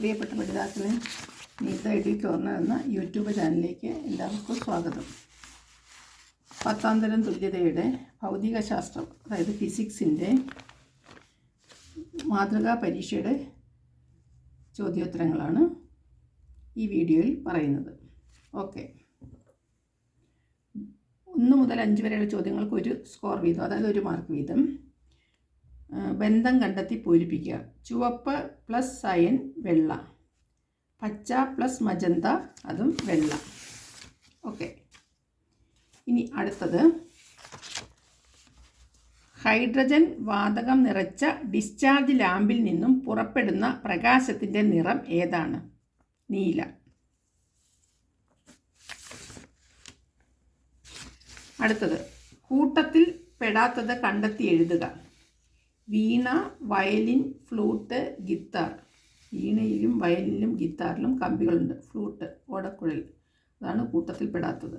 പ്രിയപ്പെട്ട പഠിതാക്കളെ Neetha ed corner എന്ന യൂട്യൂബ് ചാനലിലേക്ക് എല്ലാവർക്കും സ്വാഗതം. പത്താം തരം തുല്യതയുടെ ഭൗതികശാസ്ത്രം അതായത് ഫിസിക്സിന്റെ മാതൃകാ പരീക്ഷയുടെ ചോദ്യോത്തരങ്ങളാണ് ഈ വീഡിയോയിൽ പറയുന്നത്. ഓക്കെ. ഒന്ന് മുതൽ അഞ്ച് വരെയുള്ള ചോദ്യങ്ങൾക്ക് ഒരു സ്കോർ വീതം അതായത് ഒരു മാർക്ക് വീതം. ബന്ധം കണ്ടെത്തി പൂരിപ്പിക്കുക. ചുവപ്പ് പ്ലസ് സയൻ വെള്ള. പച്ച പ്ലസ് മജന്ത അതും വെള്ള. ഓക്കെ ഇനി അടുത്തത്. ഹൈഡ്രജൻ വാതകം നിറച്ച ഡിസ്ചാർജ് ലാമ്പിൽ നിന്നും പുറപ്പെടുന്ന പ്രകാശത്തിന്റെ നിറം ഏതാണ്? നീല. അടുത്തത്. കൂട്ടത്തിൽ പെടാത്തത് കണ്ടെത്തി എഴുതുക. Veena violin flute guitar. വീണയിലും വയലിനും ഗിത്താറിലും കമ്പികളുണ്ട്. ഫ്ലൂട്ട് ഓടക്കുഴൽ. അതാണ് കൂട്ടത്തിൽ പെടാത്തത്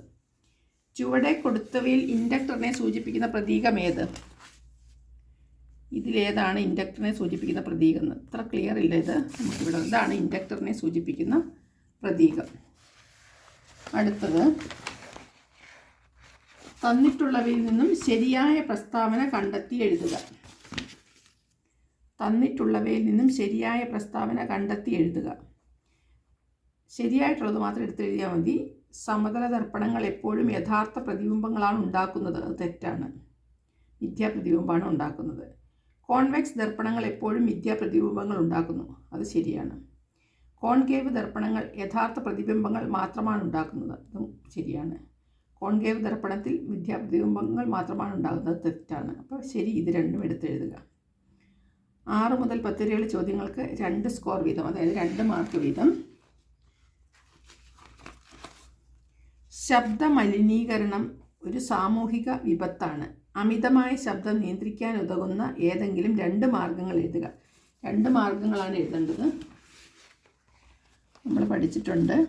ചുവടെ കൊടുത്തവയിൽ ഇൻഡക്ടറിനെ സൂചിപ്പിക്കുന്ന പ്രതീകം ഏത്? ഇതിലേതാണ് ഇൻഡക്ടറിനെ സൂചിപ്പിക്കുന്ന പ്രതീകം. ഇത്ര ക്ലിയർ ഇല്ല ഇത്. നമുക്കിവിടെ ഇതാണ് ഇൻഡക്ടറിനെ സൂചിപ്പിക്കുന്ന പ്രതീകം. അടുത്തത്. തന്നിട്ടുള്ളവയിൽ നിന്നും ശരിയായ പ്രസ്താവന കണ്ടെത്തി എഴുതുക. തന്നിട്ടുള്ളവയിൽ നിന്നും ശരിയായ പ്രസ്താവന കണ്ടെത്തി എഴുതുക. ശരിയായിട്ടുള്ളത് മാത്രം എടുത്ത് എഴുതിയാൽ മതി. സമതല ദർപ്പണങ്ങൾ എപ്പോഴും യഥാർത്ഥ പ്രതിബിംബങ്ങളാണ് ഉണ്ടാക്കുന്നത്. അത് തെറ്റാണ്. മിഥ്യാപ്രതിബിംബമാണ് ഉണ്ടാക്കുന്നത്. കോൺവെക്സ് ദർപ്പണങ്ങൾ എപ്പോഴും മിഥ്യാപ്രതിബിംബങ്ങൾ ഉണ്ടാക്കുന്നു. അത് ശരിയാണ്. കോൺകേവ് ദർപ്പണങ്ങൾ യഥാർത്ഥ പ്രതിബിംബങ്ങൾ മാത്രമാണ് ഉണ്ടാക്കുന്നത്. അതും ശരിയാണ്. കോൺകേവ് ദർപ്പണത്തിൽ മിഥ്യാപ്രതിബിംബങ്ങൾ മാത്രമാണ് ഉണ്ടാകുന്നത്. തെറ്റാണ്. അപ്പോൾ ശരി ഇത് രണ്ടും എടുത്തെഴുതുക. ആറ് മുതൽ പത്ത് വരെയുള്ള ചോദ്യങ്ങൾക്ക് രണ്ട് സ്കോർ വീതം അതായത് രണ്ട് മാർക്ക് വീതം. ശബ്ദ മലിനീകരണം ഒരു സാമൂഹിക വിപത്താണ്. അമിതമായ ശബ്ദം നിയന്ത്രിക്കാൻ ഉതകുന്ന ഏതെങ്കിലും രണ്ട് മാർഗങ്ങൾ എഴുതുക. രണ്ട് മാർഗങ്ങളാണ് എഴുതേണ്ടത്. നമ്മൾ പഠിച്ചിട്ടുണ്ട്.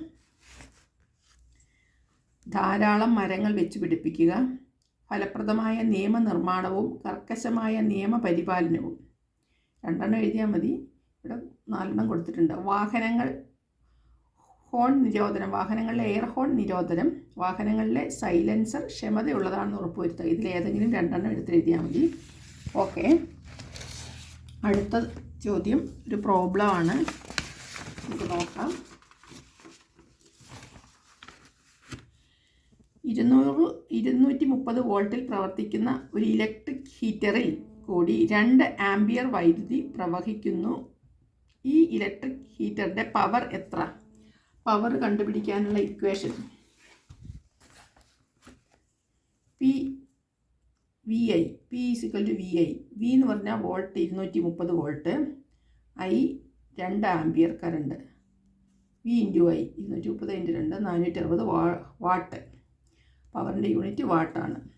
ധാരാളം മരങ്ങൾ വെച്ച് പിടിപ്പിക്കുക. ഫലപ്രദമായ നിയമനിർമ്മാണവും കർക്കശമായ നിയമപരിപാലനവും. രണ്ടെണ്ണം എഴുതിയാൽ മതി. ഇവിടെ നാലെണ്ണം കൊടുത്തിട്ടുണ്ട്. വാഹനങ്ങൾ ഹോൺ നിരോധനം. വാഹനങ്ങളിലെ എയർ ഹോൺ നിരോധനം. വാഹനങ്ങളിലെ സൈലൻസർ ക്ഷമതയുള്ളതാണെന്ന് ഉറപ്പുവരുത്തുക. ഇതിലേതെങ്കിലും രണ്ടെണ്ണം എടുത്തെഴുതിയാൽ മതി. ഓക്കെ. അടുത്ത ചോദ്യം. ഒരു പ്രോബ്ലം ആണ്. നമുക്ക് നോക്കാം. ഇരുന്നൂറ് ഇരുന്നൂറ്റി മുപ്പത് വോൾട്ടിൽ പ്രവർത്തിക്കുന്ന ഒരു ഇലക്ട്രിക് ഹീറ്ററിൽ കൂടി രണ്ട് ആംബിയർ വൈദ്യുതി പ്രവഹിക്കുന്നു. ഈ ഇലക്ട്രിക് ഹീറ്ററിന്റെ പവർ എത്ര? പവർ കണ്ടുപിടിക്കാനുള്ള equation. P V I P is equal to V I. V എന്ന് പറഞ്ഞാൽ വോൾട്ട് ഇരുന്നൂറ്റി മുപ്പത് വോൾട്ട്. ഐ രണ്ട് ampere current. V into I ഇരുന്നൂറ്റി മുപ്പത് ഇന്റു രണ്ട് നാനൂറ്റി അറുപത് വാ വാട്ട്. പവറിന്റെ യൂണിറ്റ് വാട്ടാണ്.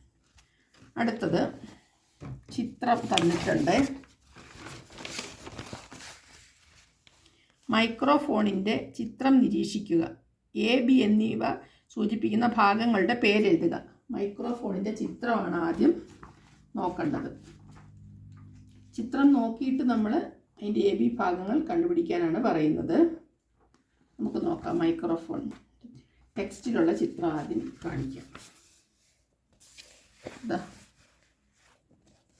അടുത്തത് ചിത്രം തന്നിട്ടുണ്ട്. മൈക്രോഫോണിന്റെ ചിത്രം നിരീക്ഷിക്കുക. എ ബി എന്നിവ സൂചിപ്പിക്കുന്ന ഭാഗങ്ങളുടെ പേരെഴുതുക. മൈക്രോഫോണിന്റെ ചിത്രമാണ് ആദ്യം നോക്കേണ്ടത്. ചിത്രം നോക്കിയിട്ട് നമ്മൾ അതിന്റെ എ ബി ഭാഗങ്ങൾ കണ്ടുപിടിക്കാനാണ് പറയുന്നത്. നമുക്ക് നോക്കാം മൈക്രോഫോൺ. ടെക്സ്റ്റിലുള്ള ചിത്രം ആദ്യം കാണിക്കാം. ഇതാ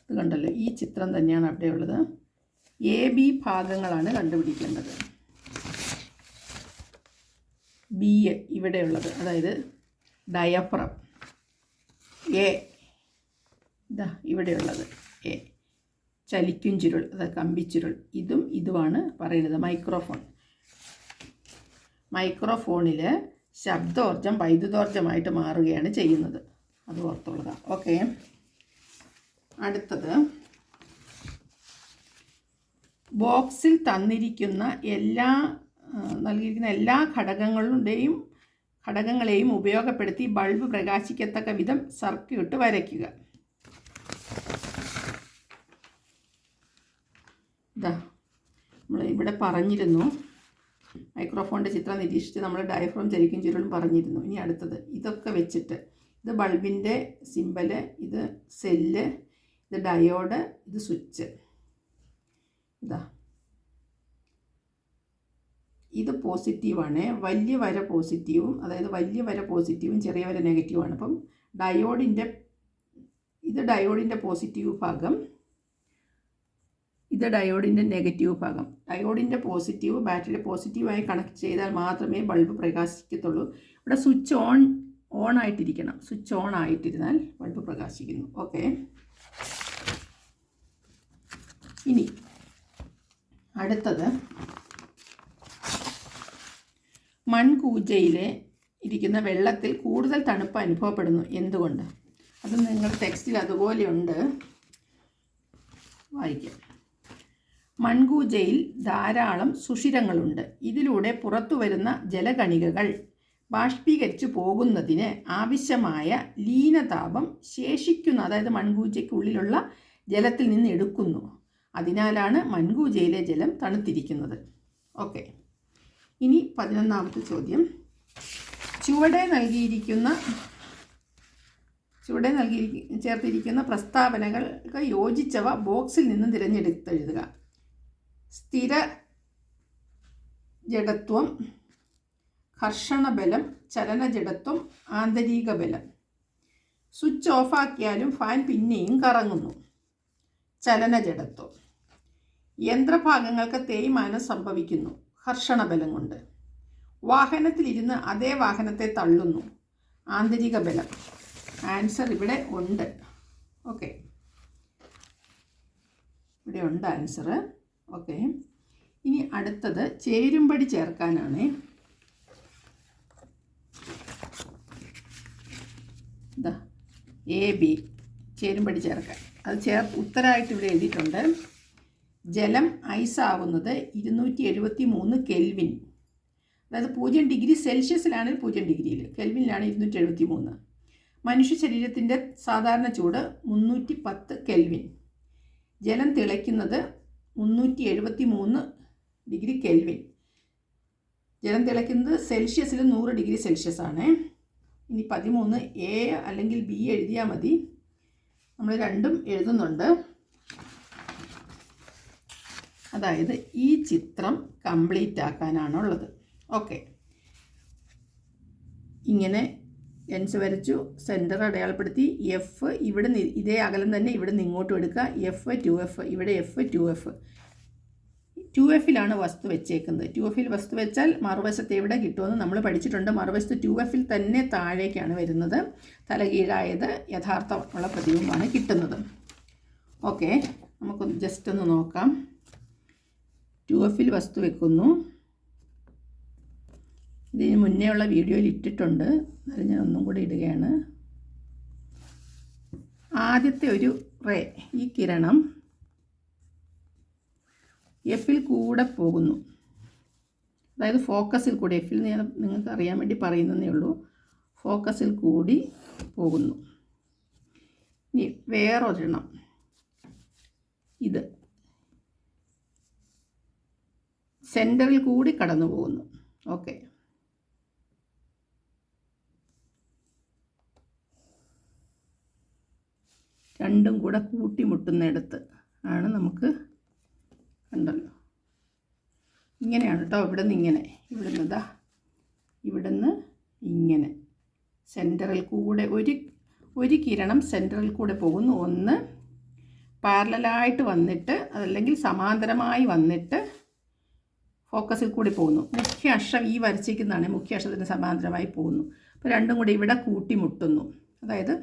ഇത് കണ്ടല്ലോ ഈ ചിത്രം തന്നെയാണ് അവിടെ ഉള്ളത്. എ ബി ഭാഗങ്ങളാണ് കണ്ടുപിടിക്കേണ്ടത്. ബി എ ഇവിടെയുള്ളത് അതായത് ഡയഫ്രം. എ ഇതാ ഇവിടെയുള്ളത് എ. ചലിക്കും ചുരുൾ അതായത് കമ്പിച്ചുരുൾ. ഇതും ഇതുമാണ് പറയുന്നത് മൈക്രോഫോൺ. മൈക്രോഫോണിൽ ശബ്ദോർജം വൈദ്യുതോർജമായിട്ട് മാറുകയാണ് ചെയ്യുന്നത്. അത് ഓർത്തുള്ളതാണ് ഓക്കെ. അടുത്തത്. ബോക്സിൽ തന്നിരിക്കുന്ന എല്ലാ നൽകിയിരിക്കുന്ന എല്ലാ ഘടകങ്ങളുടെയും ഘടകങ്ങളെയും ഉപയോഗപ്പെടുത്തി ബൾബ് പ്രകാശിക്കത്തക്ക വിധം സർക്യൂട്ട് വരയ്ക്കുക. നമ്മൾ ഇവിടെ പറഞ്ഞിരുന്നു. മൈക്രോഫോണിന്റെ ചിത്രം നിരീക്ഷിച്ച് നമ്മൾ ഡയഫ്രോം ചലിക്കും ചുരുളും പറഞ്ഞിരുന്നു. ഇനി അടുത്തത് ഇതൊക്കെ വെച്ചിട്ട്. ഇത് ബൾബിന്റെ സിമ്പൽ ഇത് സെല്ല് ഇത് ഡയോഡ് ഇത് സ്വിച്ച് ഇതാ. ഇത് പോസിറ്റീവാണ് വലിയ വര പോസിറ്റീവും അതായത് വലിയ വര പോസിറ്റീവും ചെറിയ വര നെഗറ്റീവാണ് അപ്പം ഡയോഡിന്റെ ഇത് ഡയോഡിന്റെ പോസിറ്റീവ് ഭാഗം ഇത് ഡയോഡിന്റെ നെഗറ്റീവ് ഭാഗം. ഡയോഡിന്റെ പോസിറ്റീവ് ബാറ്ററി പോസിറ്റീവായി കണക്ട് ചെയ്താൽ മാത്രമേ ബൾബ് പ്രകാശിക്കത്തുള്ളൂ. ഇവിടെ സ്വിച്ച് ഓൺ ഓൺ ആയിട്ടിരിക്കണം സ്വിച്ച് ഓൺ ആയിട്ടിരുന്നാൽ ബൾബ് പ്രകാശിക്കുന്നു. ഓക്കെ. ഇനി അടുത്തത് മൺകൂജയിലെ ഇരിക്കുന്ന വെള്ളത്തിൽ കൂടുതൽ തണുപ്പ് അനുഭവപ്പെടുന്നു. എന്തുകൊണ്ട്? അത് നിങ്ങൾ ടെക്സ്റ്റിൽ അതുപോലെയുണ്ട്. വായിക്കാം. മൺകൂജയിൽ ധാരാളം സുഷിരങ്ങളുണ്ട്. ഇതിലൂടെ പുറത്തു വരുന്ന ജലകണികകൾ ബാഷ്പീകരിച്ചു പോകുന്നതിന് ആവശ്യമായ ലീനതാപം ശേഷിക്കുന്ന അതായത് മൺകൂജയ്ക്കുള്ളിലുള്ള ജലത്തിൽ നിന്ന് എടുക്കുന്നു. അതിനാലാണ് മൺകൂജയിലെ ജലം തണുത്തിരിക്കുന്നത്. ഓക്കെ. ഇനി പതിനൊന്നാമത്തെ ചോദ്യം. ചുവടെ നൽകിയിരിക്കുന്ന ചുവടെ നൽകി ചേർത്തിരിക്കുന്ന പ്രസ്താവനകൾക്ക് യോജിച്ചവ ബോക്സിൽ നിന്ന് തിരഞ്ഞെടുത്തെഴുതുക. സ്ഥിര ജഡത്വം ഘർഷണബലം ചലനജഡത്വം ആന്തരിക ബലം സ്വിച്ച് ഓഫാക്കിയാലും ഫാൻ പിന്നെയും കറങ്ങുന്നു. ചലനജഡത്വം. യന്ത്രഭാഗങ്ങൾക്ക് തേയ്മാനം സംഭവിക്കുന്നു ഘർഷണബലം കൊണ്ട്. വാഹനത്തിലിരുന്ന് അതേ വാഹനത്തെ തള്ളുന്നു ആന്തരിക ബലം ആൻസർ ഇവിടെ ഉണ്ട്. ഓക്കെ. ഇവിടെ ഉണ്ട് ആൻസർ ഓക്കെ. ഇനി അടുത്തത് ചേരുംപടി ചേർക്കാനാണ് ഇതാ എ ബി ചേരുമ്പടി ചേർക്കാൻ. അത് ചേർ ഉത്തരമായിട്ട് ഇവിടെ എഴുതിയിട്ടുണ്ട്. ജലം ഐസാവുന്നത് ഇരുന്നൂറ്റി എഴുപത്തി മൂന്ന് കെൽവിൻ. അതായത് പൂജ്യം ഡിഗ്രി സെൽഷ്യസിലാണ് പൂജ്യം ഡിഗ്രിയിൽ. കെൽവിനിലാണ് ഇരുന്നൂറ്റി എഴുപത്തി മൂന്ന് മനുഷ്യ ശരീരത്തിന്റെ സാധാരണ ചൂട് മുന്നൂറ്റി പത്ത് കെൽവിൻ. ജലം തിളയ്ക്കുന്നത് മുന്നൂറ്റി എഴുപത്തി മൂന്ന് ഡിഗ്രി കെൽവിൻ. ജലം തിളയ്ക്കുന്നത് സെൽഷ്യസിൽ നൂറ് ഡിഗ്രി സെൽഷ്യസ് ആണ് ഇനി പതിമൂന്ന് എ അല്ലെങ്കിൽ ബി എഴുതിയാൽ മതി. നമ്മൾ രണ്ടും എഴുതുന്നുണ്ട്. അതായത് ഈ ചിത്രം കംപ്ലീറ്റ് ആക്കാനാണുള്ളത്. ഓക്കെ. ഇങ്ങനെ എൻസ് വരച്ചു സെന്റർ അടയാളപ്പെടുത്തി എഫ് ഇവിടെ ഇതേ അകലം തന്നെ ഇവിടെ നിന്ന് ഇങ്ങോട്ടും എടുക്കുക എഫ് ടു എഫ് ഇവിടെ എഫ് ടു എഫ്. ടു എഫിലാണ് വസ്തു വെച്ചേക്കുന്നത്. ടു എഫിൽ വസ്തു വെച്ചാൽ മറുവശത്ത് എവിടെ കിട്ടുമെന്ന് നമ്മൾ പഠിച്ചിട്ടുണ്ട്. മറുവശത്ത് ടു എഫിൽ തന്നെ താഴേക്കാണ് വരുന്നത്. തലകീഴായത് യഥാർത്ഥമുള്ള പ്രതിബിംബമാണ് കിട്ടുന്നത്. ഓക്കെ നമുക്ക് ജസ്റ്റ് ഒന്ന് നോക്കാം. ടു എഫിൽ വസ്തു വെക്കുന്നു. ഇതിന് മുന്നേ ഉള്ള വീഡിയോയിൽ ഇട്ടിട്ടുണ്ട്. അത് ഞാൻ ഒന്നും കൂടി ഇടുകയാണ്. ആദ്യത്തെ ഒരു റേ ഈ കിരണം. എഫിൽ കൂടെ പോകുന്നു. അതായത് ഫോക്കസിൽ കൂടി എഫിൽ ഞാൻ നിങ്ങൾക്ക് അറിയാൻ വേണ്ടി പറയുന്നതേ ഉള്ളൂ. ഫോക്കസിൽ കൂടി പോകുന്നു. ഇനി വേറൊരെണ്ണം. ഇത്. സെന്ററിൽ കൂടി കടന്നു പോകുന്നു. ഓക്കെ. രണ്ടും കൂടെ കൂട്ടിമുട്ടുന്നിടത്ത് ആണ് നമുക്ക് കണ്ടല്ലോ ഇങ്ങനെയാണ് കേട്ടോ ഇവിടെ നിന്ന് ഇങ്ങനെ. ഇവിടെ നിന്ന് ഇതാ ഇവിടെ നിന്ന് ഇങ്ങനെ. സെന്ററിൽ കൂടെ ഒരു ഒരു കിരണം സെന്ററിൽ കൂടെ പോകുന്നു. ഒന്ന് പാരലായിട്ട് വന്നിട്ട് അതല്ലെങ്കിൽ സമാന്തരമായി വന്നിട്ട് ഫോക്കസിൽ കൂടി പോകുന്നു. മുഖ്യ അക്ഷം ഈ വരച്ചിരിക്കുന്നതാണ്. മുഖ്യ അക്ഷത്തിന് സമാന്തരമായി പോകുന്നു. അപ്പോൾ രണ്ടും കൂടി ഇവിടെ കൂട്ടിമുട്ടുന്നു. അതായത്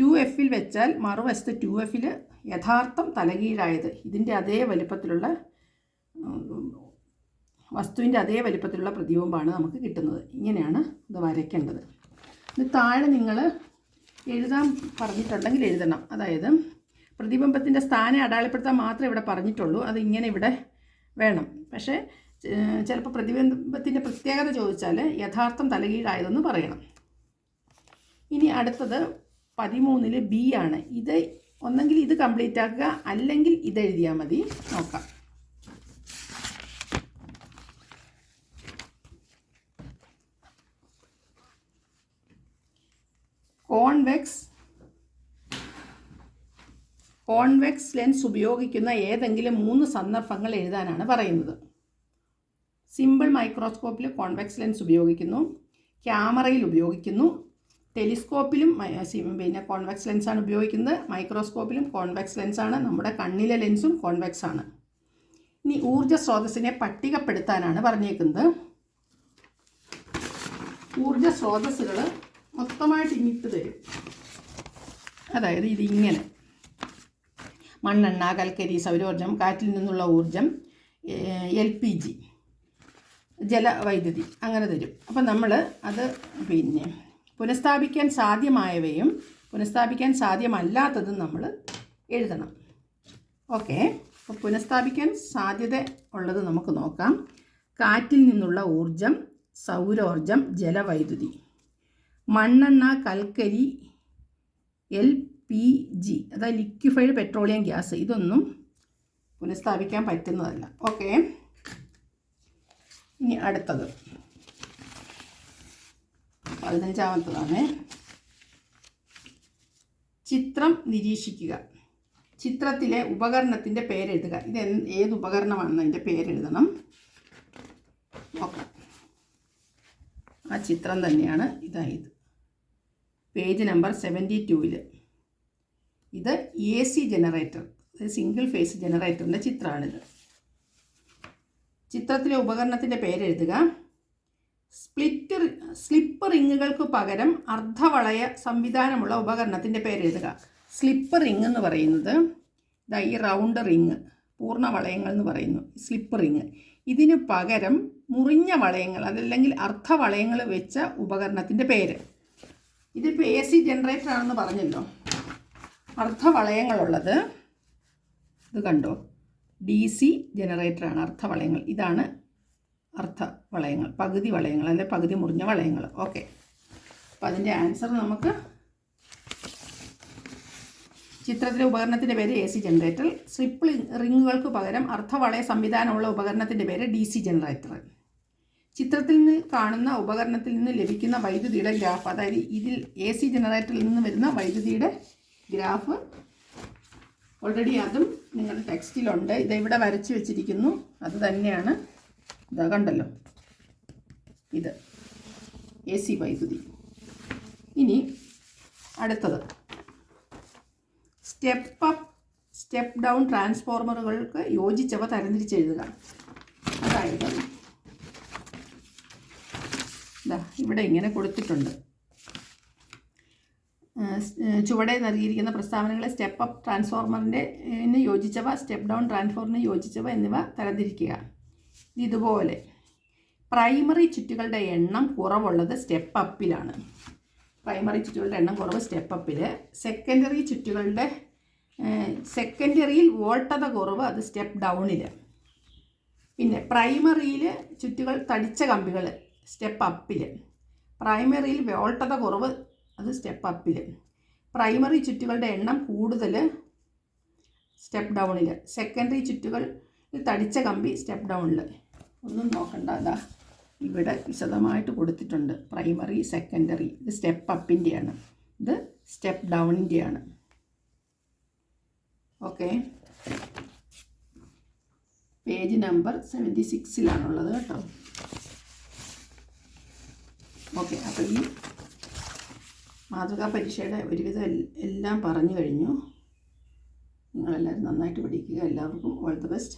ടു എഫിൽ വെച്ചാൽ മറുവശത്ത് ടു എഫിൽ യഥാർത്ഥം തലകീഴായത്. ഇതിന്റെ അതേ വലിപ്പത്തിലുള്ള വസ്തുവിന്റെ അതേ വലിപ്പത്തിലുള്ള പ്രതിബിംബമാണ് നമുക്ക് കിട്ടുന്നത്. ഇങ്ങനെയാണ് ഇത് വരയ്ക്കേണ്ടത്. ഇത് താഴെ നിങ്ങൾ എഴുതാൻ പറഞ്ഞിട്ടുണ്ടെങ്കിൽ എഴുതണം. അതായത് പ്രതിബിംബത്തിന്റെ സ്ഥാനം അടയാളപ്പെടുത്താൻ മാത്രമേ ഇവിടെ പറഞ്ഞിട്ടുള്ളൂ. അത് ഇങ്ങനെ ഇവിടെ വേണം. പക്ഷേ ചിലപ്പോൾ പ്രതിബിംബത്തിന്റെ പ്രത്യേകത ചോദിച്ചാൽ യഥാർത്ഥം തലകീഴായതെന്ന് പറയണം. ഇനി അടുത്തത് പതിമൂന്നിൽ ബി ആണ്. ഇത് ഒന്നെങ്കിൽ ഇത് കംപ്ലീറ്റ് ആക്കുക അല്ലെങ്കിൽ ഇത് എഴുതിയാൽ മതി. നോക്കാം. കോൺവെക്സ് കോൺവെക്സ് ലെൻസ് ഉപയോഗിക്കുന്ന ഏതെങ്കിലും മൂന്ന് സന്ദർഭങ്ങൾ എഴുതാനാണ് പറയുന്നത്. സിമ്പിൾ മൈക്രോസ്കോപ്പിൽ കോൺവെക്സ് ലെൻസ് ഉപയോഗിക്കുന്നു ക്യാമറയിൽ ഉപയോഗിക്കുന്നു ടെലിസ്കോപ്പിലും പിന്നെ കോൺവെക്സ് ലെൻസാണ് ഉപയോഗിക്കുന്നത്. മൈക്രോസ്കോപ്പിലും കോൺവെക്സ് ലെൻസാണ്. നമ്മുടെ കണ്ണിലെ ലെൻസും കോൺവെക്സ് ആണ്. ഇനി ഊർജ സ്രോതസ്സിനെ പട്ടികപ്പെടുത്താനാണ് പറഞ്ഞേക്കുന്നത്. ഊർജ സ്രോതസ്സുകൾ മൊത്തമായിട്ട് ഇങ്ങിട്ട് തരും. അതായത് ഇതിങ്ങനെ. മണ്ണെണ്ണ കൽക്കരി സൗരോർജം കാറ്റിൽ നിന്നുള്ള ഊർജം എൽ പി ജി ജലവൈദ്യുതി അങ്ങനെ തരും. അപ്പം നമ്മൾ അത് പിന്നെ പുനഃസ്ഥാപിക്കാൻ സാധ്യമായവയും പുനഃസ്ഥാപിക്കാൻ സാധ്യമല്ലാത്തതും നമ്മൾ എഴുതണം. ഓക്കെ. അപ്പോൾ പുനഃസ്ഥാപിക്കാൻ സാധ്യത ഉള്ളത് നമുക്ക് നോക്കാം. കാറ്റിൽ നിന്നുള്ള ഊർജം സൗരോർജം ജലവൈദ്യുതി. മണ്ണെണ്ണ കൽക്കരി എൽ പി ജി അതായത് ലിക്വിഫൈഡ് പെട്രോളിയം ഗ്യാസ്. ഇതൊന്നും പുനഃസ്ഥാപിക്കാൻ പറ്റുന്നതല്ല. ഓക്കെ. ഇനി അടുത്തത്. പതിനഞ്ചാമത്തതാണ് ചിത്രം നിരീക്ഷിക്കുക. ചിത്രത്തിലെ ഉപകരണത്തിന്റെ പേരെഴുതുക. ഇത് ഏത് ഉപകരണമാണെന്ന് അതിന്റെ പേരെഴുതണം. നോക്കാം ആ ചിത്രം തന്നെയാണ് ഇതായത് പേജ് നമ്പർ സെവന്റി ടൂവിൽ. ഇത് A C generator single phase ജനറേറ്ററിന്റെ ചിത്രമാണിത്. ചിത്രത്തിലെ ഉപകരണത്തിന്റെ പേരെഴുതുക. സ്പ്ലിറ്റ് സ്ലിപ്പ് റിങ്ങുകൾക്ക് പകരം അർദ്ധവളയ സംവിധാനമുള്ള ഉപകരണത്തിന്റെ പേര് എഴുതുക. സ്ലിപ്പ് റിങ് എന്ന് പറയുന്നത് ഇതാ ഈ റൗണ്ട് റിങ് പൂർണ വളയങ്ങൾ എന്ന് പറയുന്നു സ്ലിപ്പ് റിങ്. ഇതിന് പകരം മുറിഞ്ഞ വളയങ്ങൾ അതല്ലെങ്കിൽ അർദ്ധവളയങ്ങൾ വെച്ച ഉപകരണത്തിന്റെ പേര്. ഇതിപ്പോൾ എ സി ജനറേറ്റർ ആണെന്ന് പറഞ്ഞല്ലോ. അർദ്ധവളയങ്ങളുള്ളത് ഇത് കണ്ടോ? ഡി സി ജനറേറ്ററാണ് അർദ്ധവളയങ്ങൾ. ഇതാണ് അർദ്ധ വളയങ്ങൾ പകുതി വളയങ്ങൾ അല്ലെ പകുതി മുറിഞ്ഞ വളയങ്ങൾ. ഓക്കെ അപ്പം അതിന്റെ ആൻസർ നമുക്ക് ചിത്രത്തിലെ ഉപകരണത്തിന്റെ പേര് എ സി ജനറേറ്റർ സ്ലിപ്പ് റിങ്ങുകൾക്ക് പകരം വളയ സംവിധാനമുള്ള ഉപകരണത്തിന്റെ പേര് ഡി സി ജനറേറ്റർ ചിത്രത്തിൽ നിന്ന് കാണുന്ന ഉപകരണത്തിൽ നിന്ന് ലഭിക്കുന്ന വൈദ്യുതിയുടെ ഗ്രാഫ് അതായത് ഇതിൽ എ സി ജനറേറ്ററിൽ നിന്ന് വരുന്ന വൈദ്യുതിയുടെ ഗ്രാഫ് ഓൾറെഡി അതും നിങ്ങളുടെ ടെക്സ്റ്റിലുണ്ട് ഇത് ഇവിടെ വരച്ച് വെച്ചിരിക്കുന്നു? അത് തന്നെയാണ് ഇതാ കണ്ടല്ലോ. ഇത് എ സി വൈദ്യുതി. ഇനി അടുത്തത്. സ്റ്റെപ്പ് അപ്പ് സ്റ്റെപ്പ് ഡൗൺ ട്രാൻസ്ഫോർമറുകൾക്ക് യോജിച്ചവ തരംതിരിച്ചെഴുതുക. അതായത് ഇവിടെ ഇങ്ങനെ കൊടുത്തിട്ടുണ്ട്. ചുവടെ നൽകിയിരിക്കുന്ന പ്രസ്താവനകളെ സ്റ്റെപ്പ് അപ്പ് ട്രാൻസ്ഫോർമറിന്റെ യോജിച്ചവ സ്റ്റെപ്പ് ഡൗൺ ട്രാൻസ്ഫോർമറിന് യോജിച്ചവ എന്നിവ തരംതിരിക്കുക. ഇതുപോലെ. പ്രൈമറി ചുറ്റുകളുടെ എണ്ണം കുറവുള്ളത് സ്റ്റെപ്പ് അപ്പിലാണ് പ്രൈമറി ചുറ്റുകളുടെ എണ്ണം കുറവ് സ്റ്റെപ്പ് അപ്പിൽ സെക്കൻഡറി ചുറ്റുകളുടെ സെക്കൻഡറിയിൽ വോൾട്ടത കുറവ് അത് സ്റ്റെപ്പ് ഡൗണിൽ പിന്നെ പ്രൈമറിയിൽ ചുറ്റുകൾ തടിച്ച കമ്പികൾ സ്റ്റെപ്പ് അപ്പിൽ പ്രൈമറിയിൽ വോൾട്ടത കുറവ് അത് സ്റ്റെപ്പ് അപ്പിൽ പ്രൈമറി ചുറ്റുകളുടെ എണ്ണം കൂടുതൽ സ്റ്റെപ്പ് ഡൗണിൽ സെക്കൻഡറി ചുറ്റുകൾ തടിച്ച കമ്പി സ്റ്റെപ്പ് ഡൗണിൽ ഒന്നും നോക്കണ്ട അതാ ഇവിടെ വിശദമായിട്ട് കൊടുത്തിട്ടുണ്ട്. പ്രൈമറി സെക്കൻഡറി ഇത് സ്റ്റെപ്പ് അപ്പിന്റെയാണ് ഇത് സ്റ്റെപ്പ് ഡൗണിന്റെയാണ് ഓക്കെ പേജ് നമ്പർ സെവന്റി സിക്സിലാണുള്ളത് കേട്ടോ. ഓക്കെ അപ്പോൾ ഈ മാതൃകാ പരീക്ഷയുടെ ഒരുവിധം എല്ലാം പറഞ്ഞു കഴിഞ്ഞു. നിങ്ങളെല്ലാവരും നന്നായിട്ട് പഠിക്കുക. എല്ലാവർക്കും ഓൾ ദി ബെസ്റ്റ്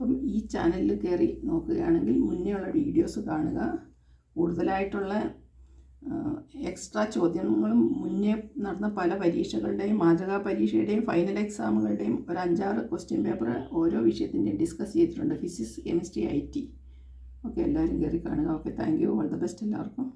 അപ്പം ഈ ചാനലിൽ കയറി നോക്കുകയാണെങ്കിൽ മുന്നേയുള്ള വീഡിയോസ് കാണുക. കൂടുതലായിട്ടുള്ള എക്സ്ട്രാ ചോദ്യങ്ങളും മുന്നേ നടന്ന പല പരീക്ഷകളുടെയും മാതൃകാ പരീക്ഷയുടെയും ഫൈനൽ എക്സാമുകളുടെയും ഒരു അഞ്ചാറ് ക്വസ്റ്റ്യൻ പേപ്പർ ഓരോ വിഷയത്തിന്റെയും ഡിസ്കസ് ചെയ്തിട്ടുണ്ട്. Physics chemistry I T. Okay എല്ലാവരും കയറി കാണുക. Okay thank you. All the best എല്ലാവർക്കും.